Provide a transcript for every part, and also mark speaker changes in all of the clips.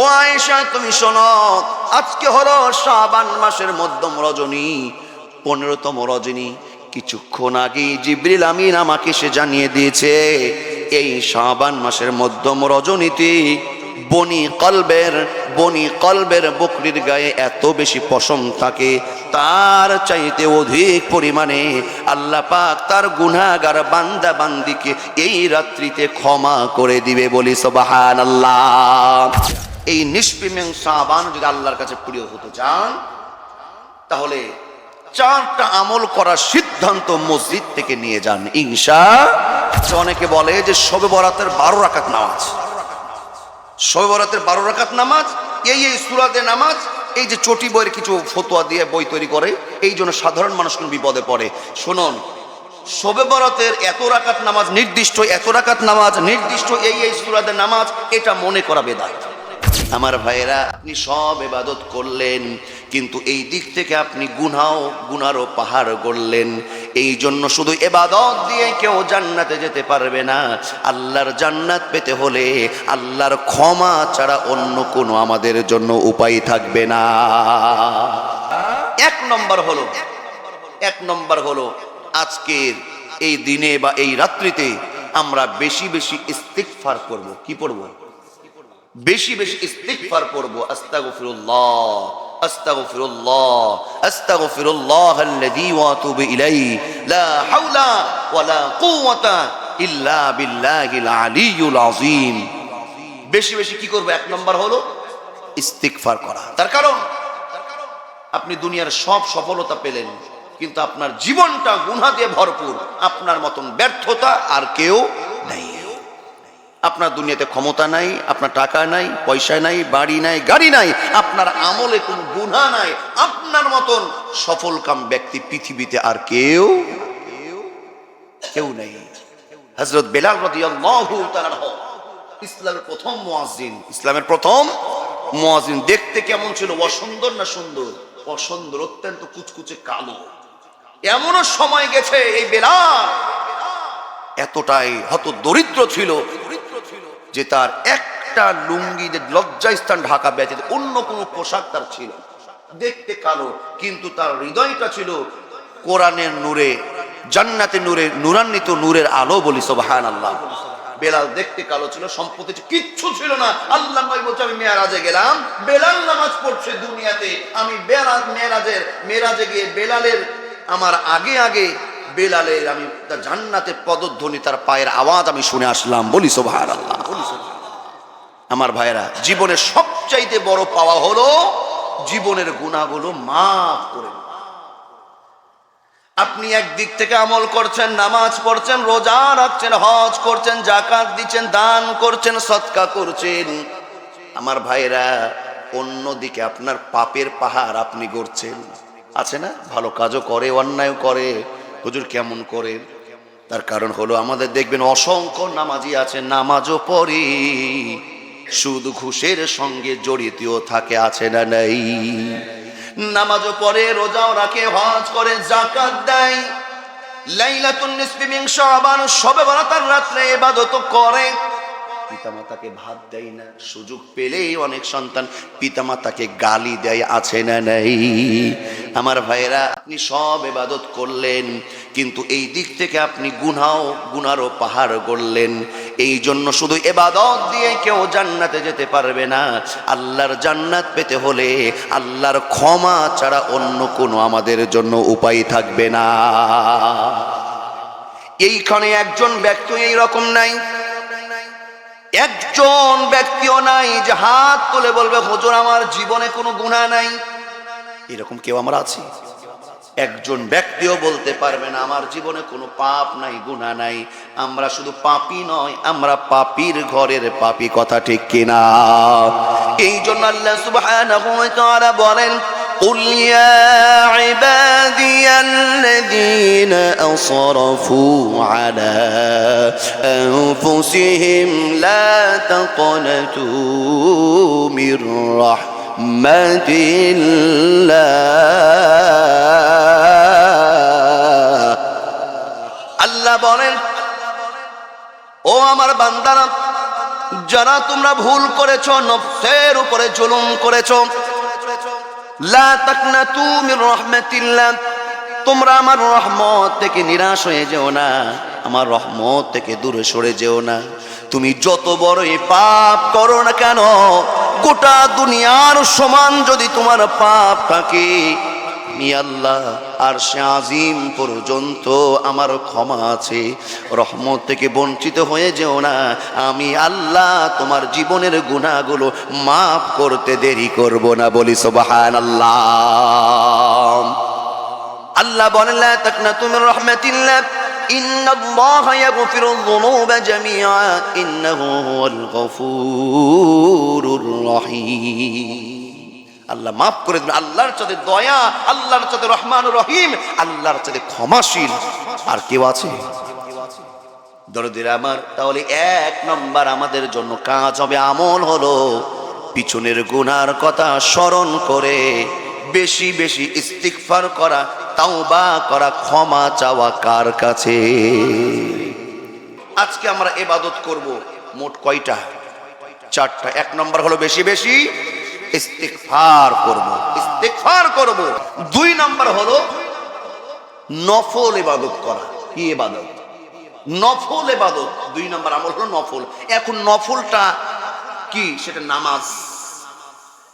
Speaker 1: ও আয়েশা, তুমি শোনো, আজকে হলো শাবান মাসের মধ্যম রজনী, পনেরোতম রজনী। কিছুক্ষণ আগে জিবরিল আমিন আমাকে সে জানিয়ে দিয়েছে, এই শাবান মাসের মধ্যম রজনীতে বনি কলবের বনি কলবের বকরির গায়ে এত বেশি পশম থাকে, তার চাইতে অধিক পরিমাণে আল্লাহ পাক তার গুনাগার বান্দা বান্দিকে এই রাত্রিতে ক্ষমা করে দিবে বলি সবাহান আল্লাহ এই নিষ্প্রিমেং সাবান যদি আল্লাহর কাছে প্রিয় হতে চান, তাহলে চারটা আমল করার সিদ্ধান্ত মসজিদ থেকে নিয়ে যান ইংসা অনেকে বলে যে শবে বরাতের বারো রাকাত নামাজ। শবে বরাতের বারো রাকাত নামাজ, এই এই সুরাতে নামাজ, এই যে চটি বইয়ের কিছু ফতোয়া দিয়ে বই তৈরি করে, এই জন্য সাধারণ মানুষ কোন বিপদে পড়ে। শুনুন, শবে বরাতের এত রাকাত নামাজ, নির্দিষ্ট এত রাকাত নামাজ, নির্দিষ্ট এই এই সুরাতে নামাজ, এটা মনে করা বেদাত। আমার ভাইয়েরা, আপনি সব এবাদত করলেন, কিন্তু এই দিক থেকে আপনি গুনাও, গুনারও পাহাড় গড়লেন। এই জন্য শুধু এবাদত দিয়ে কেউ জান্নাতে যেতে পারবে না। আল্লাহর জান্নাত পেতে হলে আল্লাহর ক্ষমা ছাড়া অন্য কোনো আমাদের জন্য উপায় থাকবে না। এক নম্বর হলো, এক নম্বর হলো আজকের এই দিনে বা এই রাত্রিতে আমরা বেশি বেশি ইস্তিগফার করব। কি পড়ব? বেশি বেশি ইস্তিগফার করব আস্তাগফিরুল্লাহ আস্তাগফিরুল্লাহ আস্তাগফিরুল্লাহ আল্লাযী ওয়া আতুবু ইলাইহি। লা হাওলা ওয়ালা কুওয়াতা ইল্লা বিল্লাহিল আলিয়্যুল আযীম। বেশি বেশি কি করব? এক নম্বর হলো ইস্তিগফার করা। তার কারণ, আপনি দুনিয়ার সব সফলতা পেলেন, কিন্তু আপনার জীবনটা গুনাহ দিয়ে ভরপুর। আপনার মতন ব্যর্থতা আর কেউ নেই। আপনার দুনিয়াতে ক্ষমতা নাই, আপনার টাকা নাই, পয়সা নাই, বাড়ি নাই, গাড়ি নাই, আপনার আমলে কোনো গুণা নাই, আপনার মতন সফল কাম ব্যক্তি পৃথিবীতে আর কেউ কেউ নেই। হজরত বেলাল ইসলামের প্রথম মুয়াজ্জিন, ইসলামের প্রথম মুয়াজ্জিন। দেখতে কেমন ছিল? অসুন্দর না সুন্দর? অসুন্দর, অত্যন্ত কুচকুচে কালো। এমনও সময় গেছে, এই বেলাল এতটাই হত দরিদ্র ছিল যে তার একটা লুঙ্গি যে লজ্জাস্থান ঢাকা ব্যতীত অন্য কোনো পোশাক তার ছিল। দেখতে কালো, কিন্তু তার হৃদয়টা ছিল কোরআনের নূরে, জান্নাতে নূরে, নূরান্বিত নূরের আলো বলি সোবাহান আল্লাহ বেলাল দেখতে কালো ছিল, সম্পত্তি কিচ্ছু ছিল না। আল্লাহ নয় বলছে, আমি মেয়ারাজে গেলাম। বেলাল নামাজ পড়ছে দুনিয়াতে। আমি বেরাজ মেয়ারাজের মেরাজে গিয়ে বেলালের আমার আগে আগে বেলালের আমি জান্নাতে পদধ্বনি তার পায়ের আওয়াজ আমি শুনে আসলাম। বলি সোভার আল্লাহ আমার ভাইরা জীবনের সবচাইতে বড় পাওয়া হলো জীবনের গুণাগুলো মাফ করে। আপনি একদিক থেকে আমল করছেন, নামাজ পড়ছেন, রোজা রাখছেন, হজ করছেন, জাকাত দিচ্ছেন, দান করছেন, সৎকা করছেন। আমার ভাইরা অন্যদিকে আপনার পাপের পাহাড় আপনি গড়ছেন। আছে না? ভালো কাজও করে অন্যায় করে। হুজুর কেমন করে? তার কারণ হলো আমাদের দেখবেন অসংখ্য নামাজি আছে নামাজও পড়ি। সুদ ঘুষের সঙ্গে জড়িত থাকে, আছে না নাই? নামাজও পড়ে, রোজাও রাখে, হজ করে জাকাত দেয়। লাইলাতুন নিসফি মিন শাবান, সবে বরাতার রাতে ইবাদত করে। পিতামাতাকে ভাত দেয় না, সুযোগ পেলেই অনেক সন্তান পিতামাতাকে গালি দেয়, আছে না নাই? আমার ভাইয়েরা, আপনি সব এবাদত করলেন, কিন্তু এই দিক থেকে আপনি গুনাও, গুনারও পাহাড় গড়লেন। এই জন্য শুধু এবাদত দিয়ে কেউ জান্নাতে যেতে পারবে না। আল্লাহর জান্নাত পেতে হলে আল্লাহর ক্ষমা ছাড়া অন্য কোনো আমাদের জন্য উপায় থাকবে না। এইখানে একজন ব্যক্তি এই রকম নাই। একজন ব্যক্তিও নাই যে হাত তুলে বলবে, হুজুর, আমার জীবনে কোনো গুণা নাই। এরকম কেউ আমরা আছি। একজন ব্যক্তিও বলতে পারবে না, আমার জীবনে কোনো পাপ নাই গুণা নাই। আমরা শুধু পাপি নয়, আমরা পাপির ঘরের পাপি, কথা ঠিক কিনা? এই জন্য আল্লাহ সুবহানাহু ওয়া তাআলা বলেন قل يا عبادي الذين أصرفوا على أنفسهم لا تقنطوا من رحمة الله আল্লাহ বলেন ও আমার বান্দারা যারা তোমরা ভুল করেছ নফসের উপরে জুলুম করেছ লা তাকনাতু মির রাহমাতিল্লাহ, তোমরা আমার রহমত থেকে নিরাশ হয়ে যেও না, আমার রহমত থেকে দূরে সরে যেও না। তুমি যত বড়ই পাপ করো না কেন, গোটা দুনিয়ার সমান যদি তোমার পাপ থাকে আল্লাহ, আর সে আজিম পর্যন্ত আমার ক্ষমা আছে। রহমত থেকে বঞ্চিত হয়ে যেও না। আমি আল্লাহ তোমার জীবনের গুণাগুলো মাফ করতে দেরি করব না বলি সোবাহান আল্লাহ আল্লাহ বলেন মির রাহমাতিল্লাহ, ইন্নাল্লাহা ইয়াগফিরুয যুনুবা জামিআ, ইন্নাহু হুয়াল গফুরুর রহিম। আল্লাহ মাফ করে দেবেন। আল্লাহর চাঁদে দয়া, আল্লাহর চাঁদে রহমান রহিম, আল্লাহর চাঁদে ক্ষমাশীল। আর কেউ আছে? দরদের আমার, তাহলে এক নম্বর আমাদের জন্য কাজ হবে আমল হলো পিছনের গুনার কথা স্মরণ করে, বেশি বেশি ইস্তিকফার করা, তাওবা করা, ক্ষমা চাওয়া কার কাছে? আজকে আমরা এবাদত করব মোট কয়টা? চারটা। এক নম্বর হলো বেশি বেশি ইস্তিগফার করব। ইস্তিগফার করব। দুই নম্বর হলো নফল ইবাদত করা। কি ইবাদত? নফল ইবাদত। দুই নম্বর আমল হলো নফল। এখন নফলটা কি? সেটা নামাজ।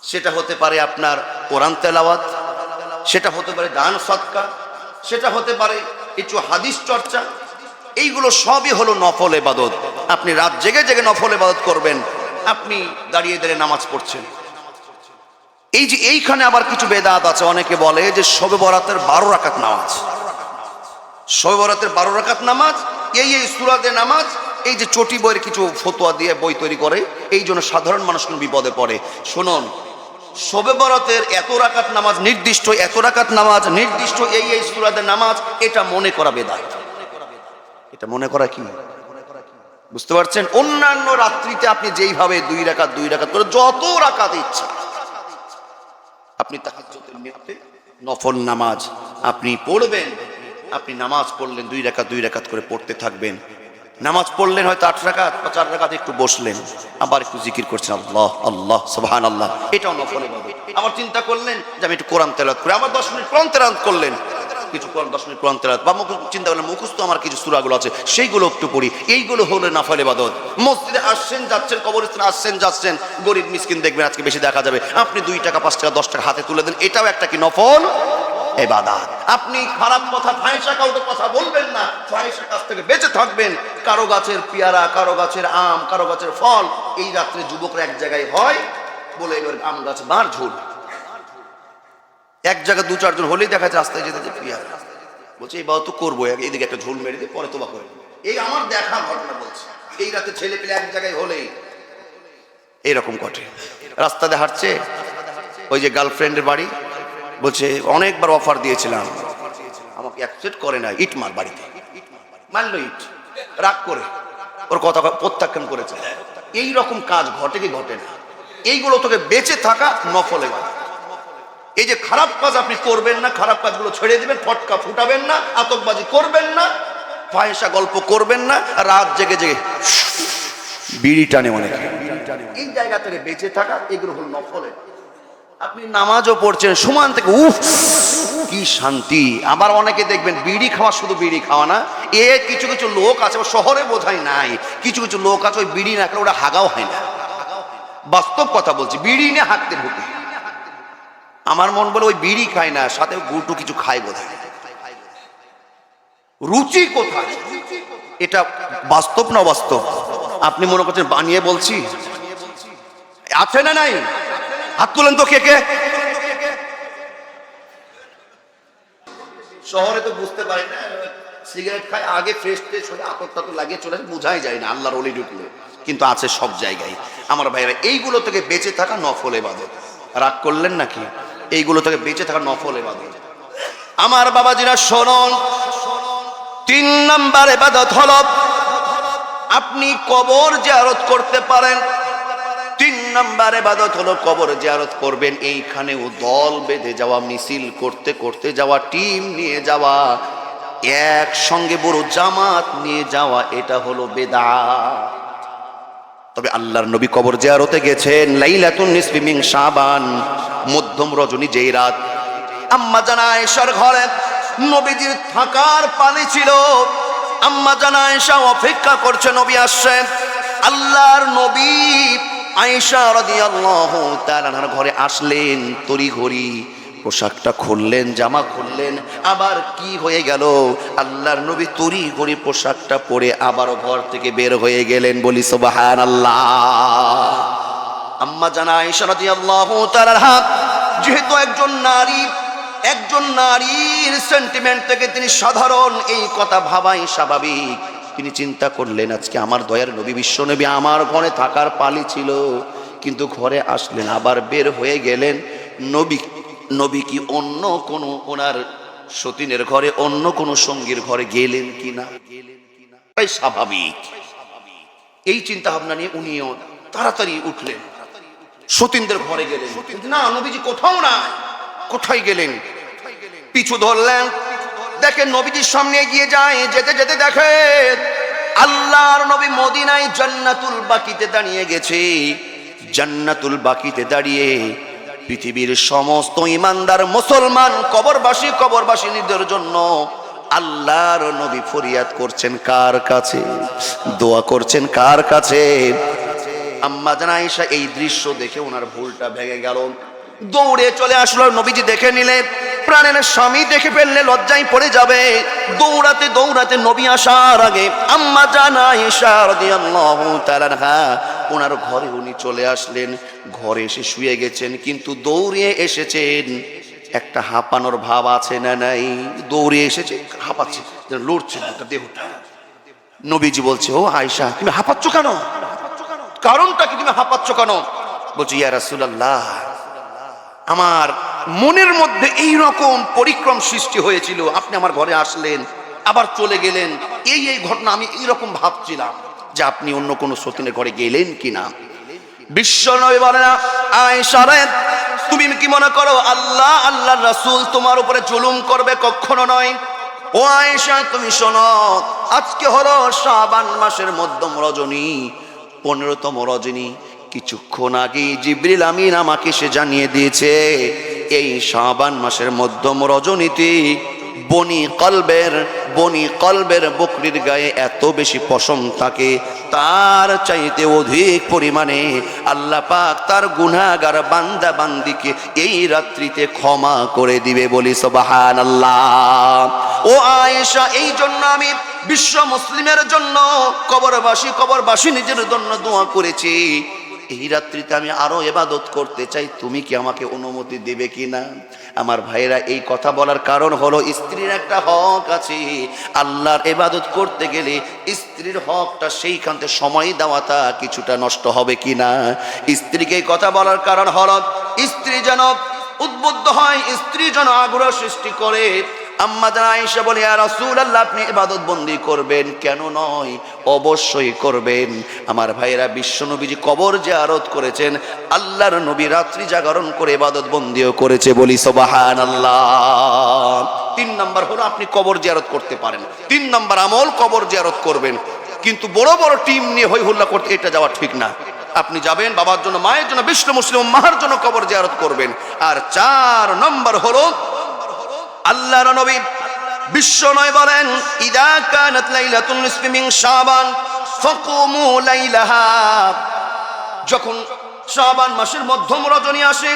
Speaker 1: সেটা হতে পারে আপনার কোরআন তেলাওয়াত। সেটা হতে পারে দান সৎকা সেটা হতে পারে কিছু হাদিস চর্চা। এইগুলো সবই হলো নফল এবাদত আপনি রাত জেগে জেগে নফল এবাদত করবেন। আপনি দাঁড়িয়ে দাঁড়িয়ে নামাজ পড়ছেন। এই যে এইখানে আবার কিছু বেদাত আছে, অনেকে বলে যে শবে বরাতের বারো রাকাত নামাজ। শবে বরাতের বারো রাকাত নামাজ, এই এই সুরাতে নামাজ, এই যে চটি বইয়ের কিছু ফতোয়া দিয়ে বই তৈরি করে, এই জন্য সাধারণ মানুষ বিপদে পড়ে। শুনুন, শবে বরাতের এত রাকাত নামাজ, নির্দিষ্ট এত রাকাত নামাজ, নির্দিষ্ট এই এই সুরাদের নামাজ, এটা মনে করা বেদাত। এটা মনে করা কি? বুঝতে পারছেন? অন্যান্য রাত্রিতে আপনি যেইভাবে দুই রাকাত দুই রাকাত করে যত রাকাত ইচ্ছা আপনি তাহাজ্জতের নিয়তে নফল নামাজ আপনি পড়বেন, আপনি নামাজ পড়লেন, দুই রাকাত দুই রাকাত করে পড়তে থাকবেন। নামাজ পড়লেন হয়তো আট রাকাত বা চার রাকাত একটু বসলেন, আবার একটু জিকির করছেন, আল্লাহ আল্লাহ সোহান আল্লাহ এটাও নফল আবার চিন্তা করলেন যে আমি একটু কোরআন তেলাত করে, আবার দশ মিনিট কোরআন তেলাত করলেন কিছু দশ মিনিট কোরআন তেলাওয়াত। বা মুখ চিন্তা করলেন মুখস্থ আমার কিছু সূরাগুলো আছে, সেইগুলো একটু পড়ি। এইগুলো হলো নাফল ইবাদত। মসজিদে আসছেন, যাচ্ছেন, কবরস্থানে আসছেন, যাচ্ছেন, গরিব মিসকিন দেখবেন আজকে বেশি দেখা যাবে। আপনি দুই টাকা, পাঁচ টাকা, দশ টাকা হাতে তুলে দেন, এটাও একটা কি নফল এবাদাত আপনি খারাপ কথা ফায়সা কাউকে কথা বলবেন না কাছ থেকে বেঁচে থাকবেন। কারও গাছের পেয়ারা, কারও গাছের আম, কারও গাছের ফল, এই রাত্রে যুবকরা এক জায়গায় হয়, বলে এবার আম গাছ ঝুল। এক জায়গায় দু, চারজন হলেই দেখা যাচ্ছে রাস্তায় যেতে যে বলছে, এই বাবা তো করব এইদিকে একটা ঝোল মেরে দিয়ে পরে তোবা করে এই আমার দেখা ঘটনা বলছে। এই রাতে ছেলে পেলে এক জায়গায় হলেই এইরকম ঘটে। রাস্তাতে হাঁটছে, ওই যে গার্লফ্রেন্ডের বাড়ি, বলছে, অনেকবার অফার দিয়েছিলাম, আমাকে অ্যাকসেপ্ট করে না, ইট মার বাড়িতে। মারলো ইট, রাগ করে, ওর কথা প্রত্যাখ্যান করেছে। এই রকম কাজ ঘটে কি ঘটে না? এইগুলো তোকে বেঁচে থাকা নফলে গেল এই যে খারাপ কাজ আপনি করবেন না, খারাপ কাজগুলো ছেড়ে দিবেন, ফটকা ফুটাবেন না, আতকবাজি করবেন না ফায়সা গল্প করবেন না, রাত জেগে জেগে বিড়ি টানে অনেকে। এই জায়গা থেকে বেঁচে থাকা, এগুলো হলো নফলে। আপনি নামাজও পড়ছেন, সমান থেকে উফ, কি শান্তি। আবার অনেকে দেখবেন বিড়ি খাওয়া শুধু বিড়ি খাওয়া না, এ কিছু কিছু লোক আছে শহরে বোঝাই নাই। কিছু কিছু লোক আছে, ওই বিড়ি না খেলে ওরা হাগাও হয় না। বাস্তব কথা বলছি, বিড়ি নিয়ে হাঁকতে ঢুকে। আমার মন বলে ওই বিড়ি খায় না, সাথে গুটু কিছু খায় বোধ রুচি কোথায়? এটা বাস্তব না বাস্তব আপনি মনে করছেন বানিয়ে বলছি? আছে না নাই? হাত তুলেন তো কে কে? শহরে তো বুঝতে পারি না, সিগারেট খায়, আগে ফ্রেশ ফ্রেশ হয়ে আতরটা তো লাগিয়ে চলে বোঝাই যায় না, আল্লাহর অলি ঢুকলে। কিন্তু আছে সব জায়গায়। আমার ভাইরা এইগুলো থেকে বেঁচে থাকা নফলে বাদে রাগ করলেন নাকি? এইগুলো থেকে বেঁচে থাকা নফল এবাদত। আমার বাবাজিরা, শোনন, তিন নাম্বার এবাদত হল, আপনি কবর জিয়ারত করতে পারেন। তিন নাম্বার এবাদত হলো, কবর জিয়ারত করবেন, এইখানেও দল বেঁধে যাওয়া, মিছিল করতে করতে যাওয়া, টিম নিয়ে যাওয়া, একসঙ্গে বড় জামাত নিয়ে যাওয়া, এটা হলো বেদা। তবে আল্লাহর নবী কবর জিয়ারতে গেছেন, লাইলাতুন নিসফি মিন শাবান, মধ্যম রজনী যেই রাত। আম্মা জানা আয়েশার ঘরে নবীজির থাকার পানি ছিল। আম্মা জানা আয়েশা অপেক্ষা করছে, নবী আসছে। আল্লাহর নবী আয়েশা রাদিয়াল্লাহু তাআলার ঘরে আসলেন তড়ি ঘড়ি পোশাকটা খুললেন, জামা খুললেন, আবার কি হয়ে গেল? আল্লাহর নবী তরি গড়ি পোশাকটা পরে আবারও ঘর থেকে বের হয়ে গেলেন বলি সোবাহান আল্লাহ আম্মা জানা ইশারাতি আল্লাহ তার হাত, যেহেতু একজন নারী, একজন নারীর সেন্টিমেন্ট থেকে তিনি সাধারণ, এই কথা ভাবাই স্বাভাবিক। তিনি চিন্তা করলেন, আজকে আমার দয়ার নবী, বিশ্ব নবী আমার ঘরে থাকার পালি ছিল। কিন্তু ঘরে আসলেন, আবার বের হয়ে গেলেন নবী নবী কি অন্য কোনো ওনার সতীনের ঘরে, অন্য কোনো সঙ্গীর ঘরে গেলেন কিনা? গেলেন কিনা স্বাভাবিক। এই চিন্তা ভাবনা নিয়ে উনিও তাড়াতাড়ি উঠলেন। সতীনদের ঘরে গেলেন। না, নবীজি কোথাও নাই। কোথায় গেলেন? পিছু ধরলেন। দেখেন, নবীজির সামনে গিয়ে যায়, যেতে যেতে দেখে আল্লাহর নবী মদিনায় জান্নাতুল বাকিতে দাঁড়িয়ে গেছে। জান্নাতুল বাকিতে দাঁড়িয়ে পৃথিবীর সমস্ত ইমানদার মুসলমান কবরবাসী কবরবাসীদের জন্য আল্লাহর নবী ফরিয়াদ করছেন কার কাছে? দোয়া করছেন কার কাছে? আম্মা জানাইশা এই দৃশ্য দেখে ওনার ভুলটা ভেঙে গেল। দৌড়ে চলে আসলো নবীজি দেখে নিলে প্রাণের স্বামী দেখে ফেললে লজ্জায় পড়ে যাবে। দৌড়াতে দৌড়াতে নবী আসার আগে আম্মা জানা তাআলা আনহা, ওনার ঘরে উনি চলে আসলেন। ঘরে এসে শুয়ে গেছেন, কিন্তু দৌড়িয়ে এসেছেন। একটা হাঁপানোর ভাব আছে না নাই? দৌড়ে এসেছে, হাঁপাচ্ছে লড়ছে দেহটা। নবীজি বলছে, ও আয়সা তুমি হাঁপাচ্ছ কেন? কারণটা কি? তুমি হাঁপাচ্ছ কেন? বলছি, ইয়া রাসূলুল্লাহ আমার মনের মধ্যে এই রকম পরিক্রম সৃষ্টি হয়েছিল। আপনি আমার ঘরে আসলেন, আবার চলে গেলেন। এই এই ঘটনা আমি এইরকম ভাবছিলাম যে আপনি অন্য কোনো সতীনের ঘরে গেলেন কিনা। বিশ্ব নবী বলে না আয়েশা রে, তুমি কি মনে করো, আল্লাহ আল্লাহ রাসূল তোমার উপরে জুলুম করবে কখনো নয়? ও আয়েশা, তুমি শোনো, আজকে হলো শাবান মাসের মধ্যম রজনী, পনেরোতম রজনী। কিছুক্ষণ আগে জিব্রিল আমিন আমাকে সে জানিয়ে দিয়েছে, এই শাবান মাসের মধ্যম রজনীতি বনি কলবের বনি কলবের বকরির গায়ে এত বেশি পশম থাকে, তার চাইতে অধিক পরিমাণে আল্লাহ পাক তার গুনাগার বান্দা বান্দিকে এই রাত্রিতে ক্ষমা করে দিবে বলি সবাহান আল্লাহ ও আয়েশা, এই জন্য আমি বিশ্ব মুসলিমের জন্য কবরবাসী কবরবাসী নিজের জন্য দোয়া করেছি। এই রাত্রিতে আমি আরও এবাদত করতে চাই, তুমি কি আমাকে অনুমতি দেবে কি না আমার ভাইরা এই কথা বলার কারণ হলো স্ত্রীর একটা হক আছে। আল্লাহর এবাদত করতে গেলে স্ত্রীর হকটা সেইখানতে সময় দেওয়াটা কিছুটা নষ্ট হবে কি না স্ত্রীকে এই কথা বলার কারণ হলো, স্ত্রী যেন উদ্বুদ্ধ হয়, স্ত্রী যেন আগ্রহ সৃষ্টি করে আম্মা জানা বলে আর রাসূল আল্লাহ আপনি ইবাদত করবেন? কেন নয়, অবশ্যই করবেন। আমার কবর করেছেন, আল্লাহর জাগরণ করে ইবাদত বন্দিও করেছে বলি, সুবহানাল্লাহ। তিন নাম্বার হলো, আপনি কবর জিয়ারত করতে পারেন। তিন নাম্বার আমল, কবর জিয়ারত করবেন। কিন্তু বড় বড় টিম নিয়ে হই হুল্লা করতে এটা যাওয়া ঠিক না। আপনি যাবেন, বাবার জন্য, মায়ের জন্য বিশ্ব মুসলিম মাহার জন্য কবর জিয়ারত করবেন। আর চার নম্বর হলো আল্লাহর নবী বিশ্ব নয় বলেন, ইদা কানাত লাইলাতুন নিসফি মিন শাবান লাইলাহা। যখন শাবান মাসের মধ্যম রজনী আসে,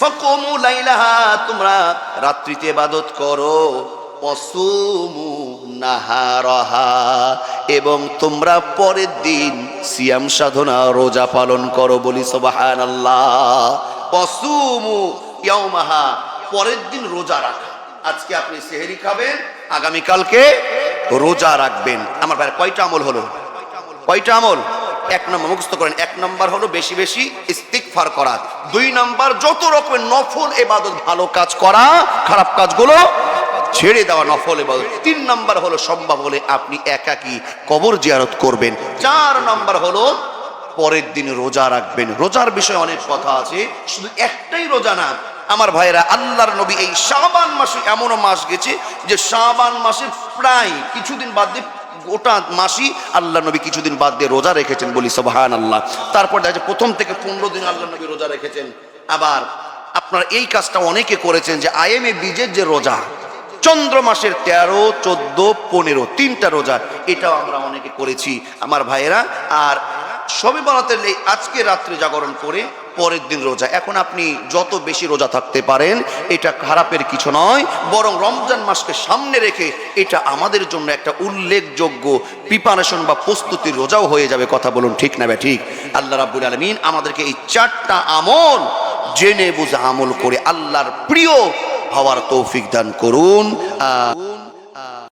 Speaker 1: ফাকুমু লাইলাহা, তোমরা রাত্রিতে ইবাদত করো। অসুমু নাহারহা, এবং তোমরা পরের দিন সিয়াম সাধনা, রোজা পালন করো বলি সুবহানাল্লাহ। অসুমু ইয়াউমাহা পরের দিন রোজা রাখা। আজকে আপনি সেহেরি খাবেন আগামীকালকে রোজা রাখবেন। আমার ভাই কয়টা আমল হলো? কয়টা আমল? এক নম্বর, মুখস্থ করেন। এক নম্বর হলো বেশি বেশি ইস্তিকফার করা। দুই নম্বর, যত রকমের নফল এবাদত ভালো কাজ করা, খারাপ কাজগুলো ছেড়ে দেওয়া নফল এবাদত তিন নম্বর হলো সম্ভব হলে আপনি একাকি কবর জিয়ারত করবেন। চার নম্বর হলো পরের দিন রোজা রাখবেন। রোজার বিষয়ে অনেক কথা আছে। শুধু একটাই রোজা না আমার ভাইরা আল্লাহর নবী এই শাবান মাসে এমনও মাস গেছে যে শাবান মাসের প্রায় কিছুদিন বাদ দিয়ে গোটা মাসি আল্লাহ নবী কিছুদিন বাদ দিয়ে রোজা রেখেছেন বলি সবহান আল্লাহ তারপর দেখা প্রথম থেকে পনেরো দিন আল্লাহ নবী রোজা রেখেছেন। আবার আপনার এই কাজটা অনেকে করেছেন যে আইএমএ বীজের যে রোজা, চন্দ্র মাসের তেরো, চোদ্দ, পনেরো, তিনটা রোজা, এটাও আমরা অনেকে করেছি। আমার ভাইয়েরা, আর সবে বলাতে আজকে রাত্রে জাগরণ করে পরের দিন রোজা। এখন আপনি যত বেশি রোজা থাকতে পারেন, এটা খারাপের কিছু নয়, বরং রমজান মাসকে সামনে রেখে এটা আমাদের জন্য একটা উল্লেখযোগ্য প্রিপারেশন বা প্রস্তুতির রোজাও হয়ে যাবে, কথা বলুন ঠিক না ব্যা ঠিক? আল্লাহ রাব্বুল আলমিন আমাদেরকে এই চারটা আমল জেনে বুঝে আমল করে আল্লাহর প্রিয় হওয়ার তৌফিক দান করুন।